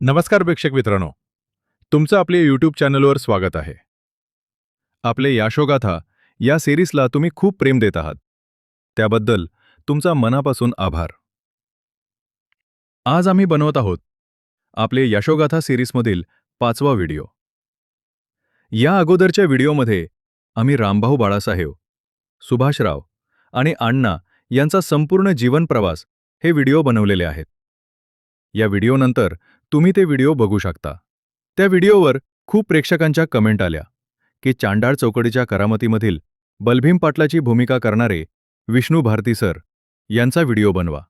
नमस्कार प्रेक्षक मित्रांनो. तुमचं आपल्या यूट्यूब चॅनलवर स्वागत आहे. आपले याशोगाथा या सिरीजला तुम्ही खूप प्रेम देत आहात. त्याबद्दल तुमचा मनापासून आभार. आज आम्ही बनवत आहोत आपले यशोगाथा सिरीजमधील पाचवा व्हिडिओ या अगोदरच्या व्हिडिओमध्ये आम्ही रामभाऊ बाळासाहेब सुभाषराव आणि अण्णा यांचा संपूर्ण जीवन प्रवास हे व्हिडिओ बनवलेले आहेत. या व्हिडिओनंतर तुम्ही ते व्हिडिओ बघू शकता. त्या व्हिडिओवर खूप प्रेक्षकांच्या कमेंट आल्या की चांडाळ चौकडीच्या करामतीमधील बलभीम पाटलाची भूमिका करणारे विष्णू भारती सर यांचा व्हिडिओ बनवा.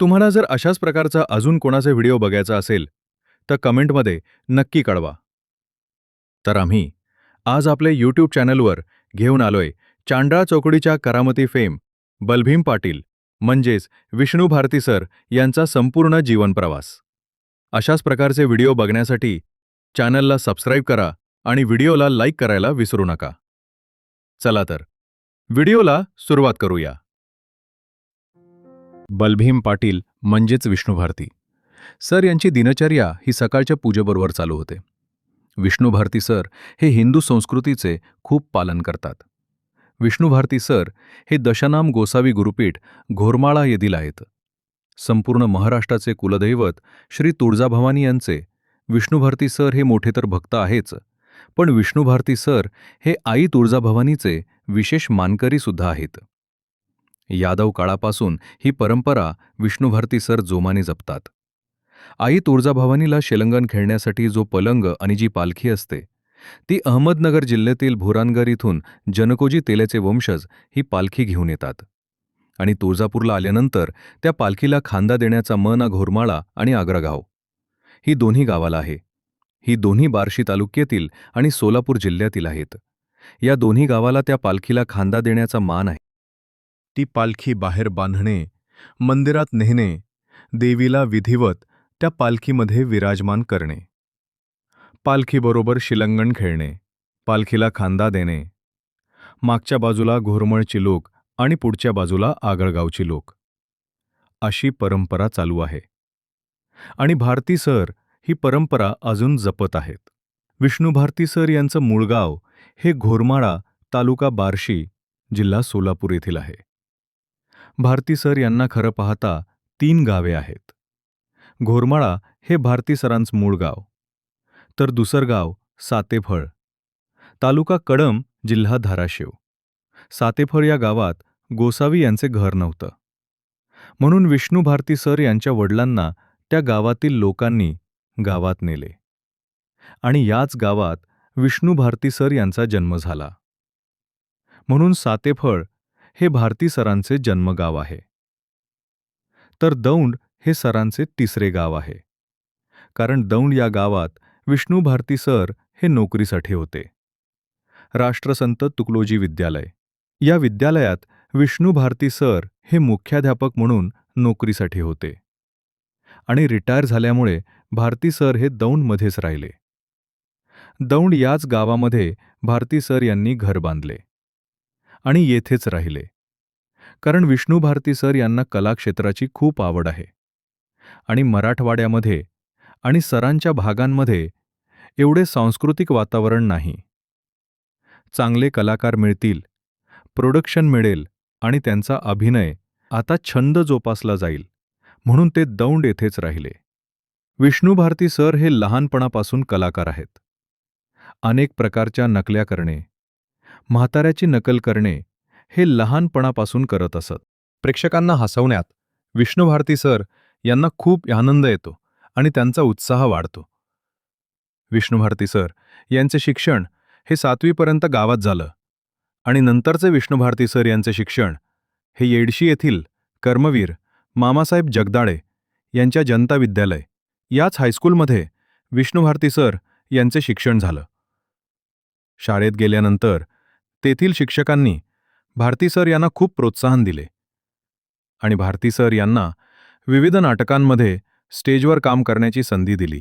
तुम्हाला जर अशाच प्रकारचा अजून कोणाचा व्हिडिओ बघायचा असेल तर कमेंटमध्ये नक्की कळवा. तर आम्ही आज आपले यूट्यूब चॅनलवर घेऊन आलोय चांडाळ चौकडीच्या करामती फेम बलभीम पाटील म्हणजेच विष्णू भारती सर यांचा संपूर्ण जीवनप्रवास अशाच प्रकारचे व्हिडिओ बघण्यासाठी चॅनलला सबस्क्राईब करा आणि व्हिडिओला लाईक करायला विसरू नका. चला तर व्हिडिओला सुरुवात करूया. बलभीम पाटील म्हणजेच विष्णू भारती सर यांची दिनचर्या ही सकाळच्या पूजेबरोबर चालू होते. विष्णू भारती सर हे हिंदू संस्कृतीचे खूप पालन करतात. विष्णू भारती सर हे दशनाम गोसावी गुरुपीठ घोरमाळा येथील आहेत. संपूर्ण महाराष्ट्राचे कुलदैवत श्री तुळजाभवानी यांचे विष्णुभारती सर हे मोठे तर भक्त आहेच पण विष्णुभारती सर हे आई तुळजाभवानीचे विशेष मानकरी सुद्धा आहेत. यादव काळापासून ही परंपरा विष्णुभारती सर जोमाने जपतात. आई तुळजाभवानीला शेलंगण खेळण्यासाठी जो पलंग आणि जी पालखी असते ती अहमदनगर जिल्ह्यातील भुरानगर इथून जनकोजी तेल्याचे वंशज ही पालखी घेऊन येतात. आणि तुळजापूरला आल्यानंतर त्या पालखीला खांदा देण्याचा मन घोरमाळा आणि आग्रगाव ही दोन्ही गावाला आहे. ही दोन्ही बार्शी तालुक्यातील आणि सोलापूर जिल्ह्यातील आहेत. या दोन्ही गावाला त्या पालखीला खांदा देण्याचा मान आहे. ती पालखी बाहेर बांधणे मंदिरात नेणे देवीला विधिवत त्या पालखीमध्ये विराजमान करणे. पालखीबरोबर शिलंगण खेळणे पालखीला खांदा देणे. मागच्या बाजूला घोरमळची लोक आणि पुढच्या बाजूला आगळगावची लोक. अशी परंपरा चालू आहे. आणि भारती सर ही परंपरा अजून जपत आहेत. विष्णू भारती सर यांचं मूळ गाव हे घोरमाळा तालुका बार्शी जिल्हा सोलापूर येथील आहे. भारती सर यांना खरं पाहता तीन गावे आहेत. घोरमाळा हे भारती सरांचं मूळ गाव. तर दुसरं गाव सातेफळ. तालुका कडम जिल्हा धाराशिव. सातेफळ या गावात गोसावी यांचे घर नव्हतं. म्हणून विष्णू भारती सर यांच्या वडिलांना त्या गावातील लोकांनी गावात नेले. आणि याच गावात विष्णू भारती सर यांचा जन्म झाला. म्हणून सातेफळ हे भारती सरांचे जन्मगाव आहे. तर दौंड हे सरांचे तिसरे गाव आहे. कारण दौंड या गावात विष्णू भारती सर हे नोकरीसाठी होते. राष्ट्रसंत तुकलोजी विद्यालय. या विद्यालयात विष्णू भारती सर हे मुख्याध्यापक म्हणून नोकरीसाठी होते. आणि रिटायर झाल्यामुळे भारती सर हे दौंडमध्येच राहिले. दौंड याच गावामध्ये भारती सर यांनी घर बांधले. आणि येथेच राहिले. कारण विष्णू भारती सर यांना कलाक्षेत्राची खूप आवड आहे. आणि मराठवाड्यामध्ये आणि सरांच्या भागांमध्ये एवढे सांस्कृतिक वातावरण नाही. चांगले कलाकार मिळतील प्रोडक्शन मिळेल आणि त्यांचा अभिनय आता छंद जोपासला जाईल म्हणून ते दौंड येथेच राहिले. विष्णू भारती सर हे लहानपणापासून कलाकार आहेत. अनेक प्रकारच्या नकल्या करणे म्हाताऱ्याची नकल करणे हे लहानपणापासून करत असत. प्रेक्षकांना हसवण्यात विष्णू भारती सर यांना खूप आनंद येतो आणि त्यांचा उत्साह वाढतो. विष्णू भारती सर यांचे शिक्षण हे सातवीपर्यंत गावात झालं. आणि नंतरचे विष्णू भारती सर यांचे शिक्षण हे येडशी येथील कर्मवीर मामासाहेब जगदाळे यांच्या जनता विद्यालय याच हायस्कूलमध्ये विष्णू भारती सर यांचे शिक्षण झालं. शाळेत गेल्यानंतर तेथील शिक्षकांनी भारती सर यांना खूप प्रोत्साहन दिले आणि भारती सर यांना विविध नाटकांमध्ये स्टेजवर काम करण्याची संधी दिली.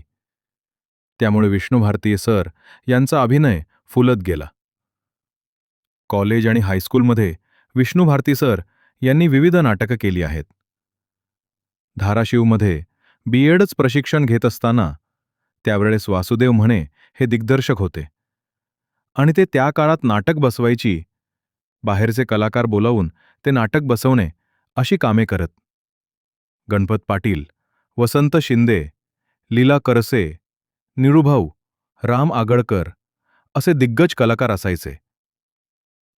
त्यामुळे विष्णू भारतीय सर यांचा अभिनय फुलत गेला. कॉलेज आणि हायस्कूलमध्ये विष्णू भारती सर यांनी विविध नाटकं केली आहेत. धाराशिवमध्ये बी एडच प्रशिक्षण घेत असताना त्यावेळेस वासुदेव म्हणे हे दिग्दर्शक होते. आणि ते त्या काळात नाटक बसवायची बाहेरचे कलाकार बोलावून ते नाटक बसवणे अशी कामे करत. गणपत पाटील वसंत शिंदे लीला करसे निळूभाऊ राम आगळकर असे दिग्गज कलाकार असायचे.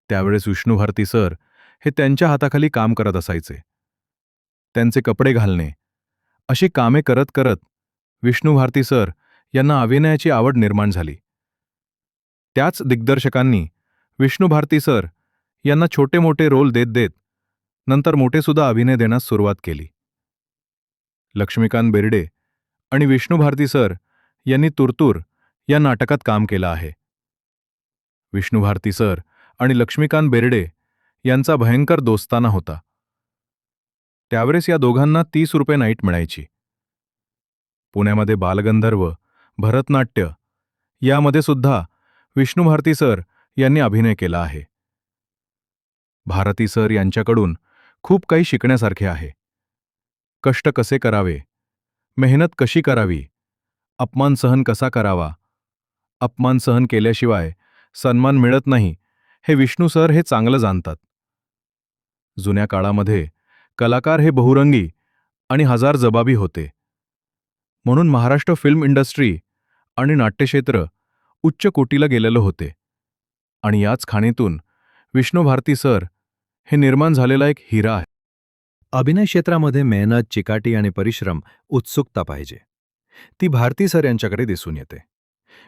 त्यावेळेस विष्णुभारती सर हे त्यांच्या हाताखाली काम करत असायचे. त्यांचे कपडे घालणे. अशी कामे करत करत विष्णुभारती सर यांना अभिनयाची आवड निर्माण झाली. त्याच दिग्दर्शकांनी विष्णुभारती सर यांना छोटे मोठे रोल देत देत नंतर मोठेसुद्धा अभिनय देण्यास सुरुवात केली. लक्ष्मीकांत बेर्डे आणि विष्णुभारती सर यांनी तुरतूर या नाटकात काम केलं आहे. विष्णुभारती सर आणि लक्ष्मीकांत बेर्डे यांचा भयंकर दोस्ताना होता. त्यावेळेस या दोघांना तीस रुपये नाईट मिळायची. पुण्यामध्ये बालगंधर्व भरतनाट्य यामध्ये सुद्धा विष्णुभारती सर यांनी अभिनय केला आहे. भारती सर यांच्याकडून खूप काही शिकण्यासारखे आहे. कष्ट कसे करावे? मेहनत कशी करावी? अपमान सहन कसा करावा? अपमान सहन केल्याशिवाय सन्मान मिळत नाही हे विष्णू सर हे चांगलं जाणतात. जुन्या काळामध्ये कलाकार हे बहुरंगी आणि हजार जबाबी होते. म्हणून महाराष्ट्र फिल्म इंडस्ट्री आणि नाट्यक्षेत्र उच्च कोटीला गेलेलं होते. आणि याच खाणीतून विष्णू भारती सर हे निर्माण झालेला एक हिरा आहे. अभिनय क्षेत्रामध्ये मेहनत चिकाटी आणि परिश्रम उत्सुकता पाहिजे. ती भारती सर यांच्याकडे दिसून येते.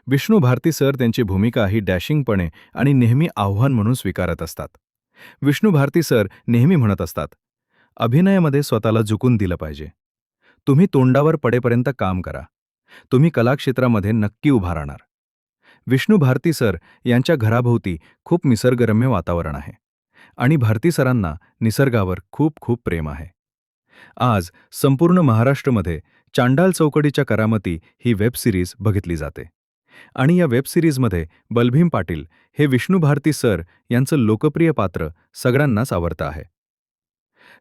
विष्णू भारती सर त्यांची भूमिका ही डॅशिंगपणे आणि नेहमी आव्हान म्हणून स्वीकारत असतात. विष्णू भारती सर नेहमी म्हणत असतात अभिनयामध्ये स्वतःला झुकून दिलं पाहिजे. तुम्ही तोंडावर पडेपर्यंत काम करा. तुम्ही कलाक्षेत्रामध्ये नक्की उभा राहणार. विष्णू भारती सर यांच्या घराभोवती खूप निसर्गरम्य वातावरण आहे आणि भारती सरांना निसर्गावर खूप खूप प्रेम आहे. आज संपूर्ण महाराष्ट्रमध्ये चांडाल चौकडीच्या करामती ही वेब सिरीज बघितली जाते. आणि या वेब सिरीजमध्ये बलभीम पाटील हे विष्णू भारती सर यांचं लोकप्रिय पात्र सगळ्यांनाच आवडतं आहे.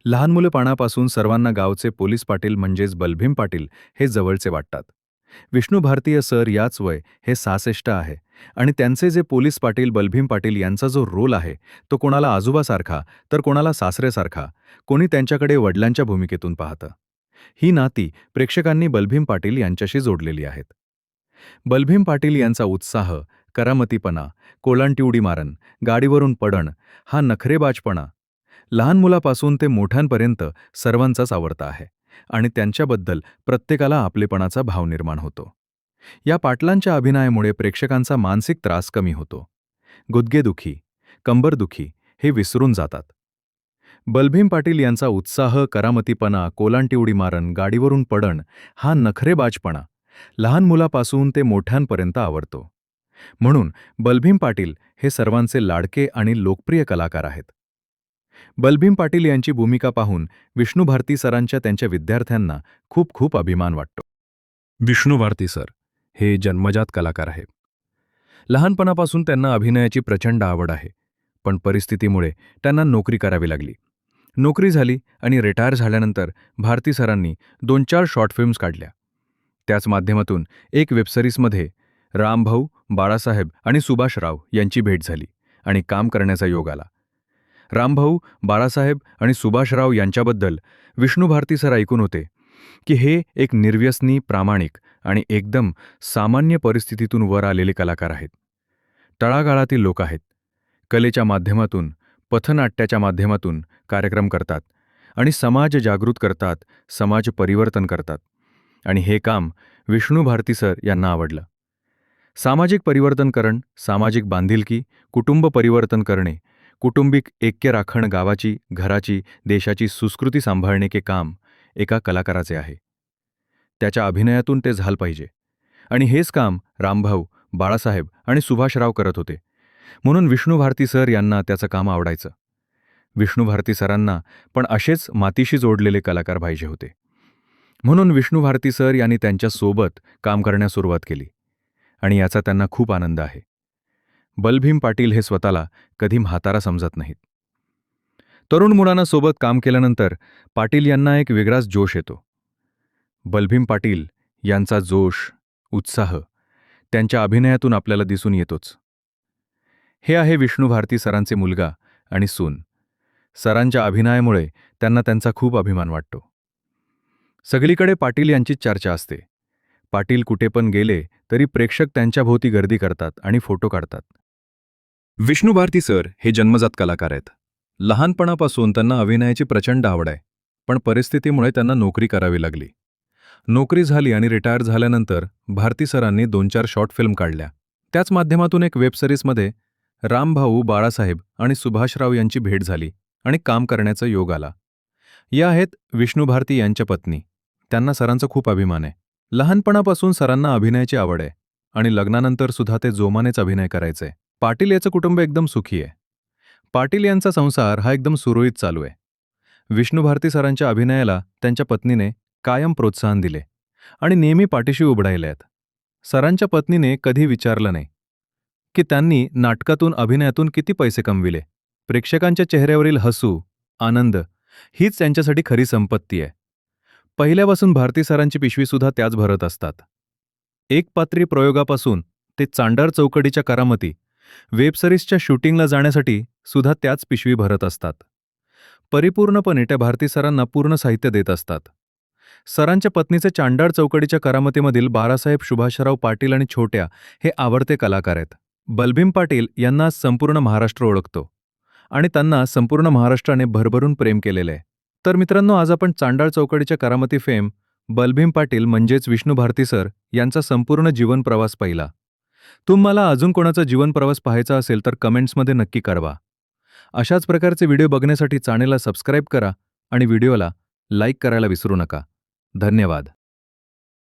लहान मुलंपणापासून सर्वांना गावचे पोलीस पाटील म्हणजेच बलभीम पाटील हे जवळचे वाटतात. विष्णू भारतीय सर याच वय हे सासेष्ट आहे आणि त्यांचे जे पोलीस पाटील बलभीम पाटील यांचा जो रोल आहे तो कोणाला आजोबासारखा तर कोणाला सासरेसारखा कोणी त्यांच्याकडे वडिलांच्या भूमिकेतून पाहतं. ही नाती प्रेक्षकांनी बलभीम पाटील यांच्याशी जोडलेली आहेत. बलभीम पाटील यांचा उत्साह करामतीपणा कोलांटी उडी मारण गाडीवरून पडण हा नखरेबाजपणा लहान मुलापासून ते मोठ्यांपर्यंत सर्वांचाच आवडता आहे आणि त्यांच्याबद्दल प्रत्येकाला आपलेपणाचा भाव निर्माण होतो. या पाटलांच्या अभिनयामुळे प्रेक्षकांचा मानसिक त्रास कमी होतो. गुदगेदुखी कंबरदुखी हे विसरून जातात. बलभीम पाटील यांचा उत्साह करामतीपणा कोलांटी उडी मारण गाडीवरून पडण हा नखरेबाजपणा लहान मुलापासून ते मोठ्यांपर्यंत आवडतो. म्हणून बलभीम पाटील हे सर्वांचे लाडके आणि लोकप्रिय कलाकार आहेत. बलभीम पाटील यांची भूमिका पाहून विष्णू भारती सरांच्या त्यांच्या विद्यार्थ्यांना खूप खूप अभिमान वाटतो. विष्णू भारती सर हे जन्मजात कलाकार आहे लहानपणापासून त्यांना अभिनयाची प्रचंड आवड आहे पण परिस्थितीमुळे त्यांना नोकरी करावी लागली. नोकरी झाली आणि रिटायर झाल्यानंतर भारती सरांनी दोन चार शॉर्ट फिल्म्स काढल्या. त्याच माध्यमातून एक वेबसिरीजमध्ये रामभाऊ बाळासाहेब आणि सुभाषराव यांची भेट झाली आणि काम करण्याचा योग आला. रामभाऊ बाळासाहेब आणि सुभाषराव यांच्याबद्दल विष्णू भारती सर ऐकून होते की हे एक निर्व्यसनी प्रामाणिक आणि एकदम सामान्य परिस्थितीतून वर आलेले कलाकार आहेत. तळागाळातील लोक आहेत. कलेच्या माध्यमातून पथनाट्याच्या माध्यमातून कार्यक्रम करतात आणि समाज जागृत करतात समाज परिवर्तन करतात. आणि हे काम विष्णू भारती सर यांना आवडलं. सामाजिक परिवर्तन करण सामाजिक बांधिलकी कुटुंब परिवर्तन करणे कुटुंबिक ऐक्य राखण गावाची घराची देशाची सुस्कृती सांभाळणे के काम एका कलाकाराचे आहे. त्याच्या अभिनयातून ते झालं पाहिजे. आणि हेच काम रामभाऊ बाळासाहेब आणि सुभाषराव करत होते. म्हणून विष्णू भारती सर यांना त्याचं काम आवडायचं. विष्णू भारती सरांना पण असेच मातीशी जोडलेले कलाकार पाहिजे होते. म्हणून विष्णू भारती सर यांनी त्यांच्यासोबत काम करण्यास सुरुवात केली. आणि याचा त्यांना खूप आनंद आहे. बलभीम पाटील हे स्वतःला कधी म्हातारा समजत नाहीत. तरुण मुलांना सोबत काम केल्यानंतर पाटील यांना एक वेगळाच जोश येतो. बलभीम पाटील यांचा जोश उत्साह त्यांच्या अभिनयातून आपल्याला दिसून येतोच. हे आहे विष्णू भारती सरांचे मुलगा आणि सून. सरांच्या अभिनयामुळे त्यांना त्यांचा खूप अभिमान वाटतो. सगळीकडे पाटील यांचीच चर्चा असते. पाटील कुठे पण गेले तरी प्रेक्षक त्यांच्याभोवती गर्दी करतात आणि फोटो काढतात. विष्णू भारती सर हे जन्मजात कलाकार आहेत. लहानपणापासून त्यांना अभिनयाची प्रचंड आवड आहे पण परिस्थितीमुळे त्यांना नोकरी करावी लागली. नोकरी झाली आणि रिटायर झाल्यानंतर भारती सरांनी दोन चार शॉर्ट फिल्म काढल्या. त्याच माध्यमातून एक वेबसिरीजमध्ये रामभाऊ बाळासाहेब आणि सुभाषराव यांची भेट झाली आणि काम करण्याचा योग आला. या आहेत विष्णू भारती यांच्या पत्नी. त्यांना सरांचा खूप अभिमान आहे. लहानपणापासून सरांना अभिनयाची आवड आहे आणि लग्नानंतर सुद्धा ते जोमानेच अभिनय करायचे. पाटील याचं कुटुंब एकदम सुखी आहे. पाटील यांचा संसार हा एकदम सुरळीत चालू आहे. विष्णुभारती सरांच्या अभिनयाला त्यांच्या पत्नीने कायम प्रोत्साहन दिले आणि नेहमी पाठीशी उभं आहेत. सरांच्या पत्नीने कधी विचारलं नाही की त्यांनी नाटकातून अभिनयातून किती पैसे कमविले? प्रेक्षकांच्या चेहऱ्यावरील हसू आनंद हीच त्यांच्यासाठी खरी संपत्ती आहे. पहिल्यापासून भारती सरांची पिशवीसुद्धा त्याच भरत असतात. एक पात्री प्रयोगापासून ते चांडार चौकडीच्या करामती वेबसिरीजच्या शूटिंगला जाण्यासाठी सुद्धा त्याच पिशवी भरत असतात. परिपूर्णपणे त्या भारती सरांना पूर्ण साहित्य देत असतात. सरांच्या पत्नीचे चांडाळ चौकडीच्या करामतीमधील बाळासाहेब सुभाषराव पाटील आणि छोट्या हे आवडते कलाकार आहेत. बलभीम पाटील यांना संपूर्ण महाराष्ट्र ओळखतो आणि त्यांना संपूर्ण महाराष्ट्राने भरभरून प्रेम केलेले आहे. तर मित्रांनो आज आपण चांडाळ चौकडीच्या करामती फेम बलभीम पाटील म्हणजेच विष्णू भारती सर यांचा संपूर्ण जीवन प्रवास पाहिला. तुम्हाला अजून कोणाचा जीवन प्रवास पाहायचा असेल तर कमेंट्समध्ये नक्की कळवा. अशाच प्रकारचे व्हिडिओ बघण्यासाठी चॅनेलला सबस्क्राईब करा आणि व्हिडिओला लाईक करायला विसरू नका. धन्यवाद.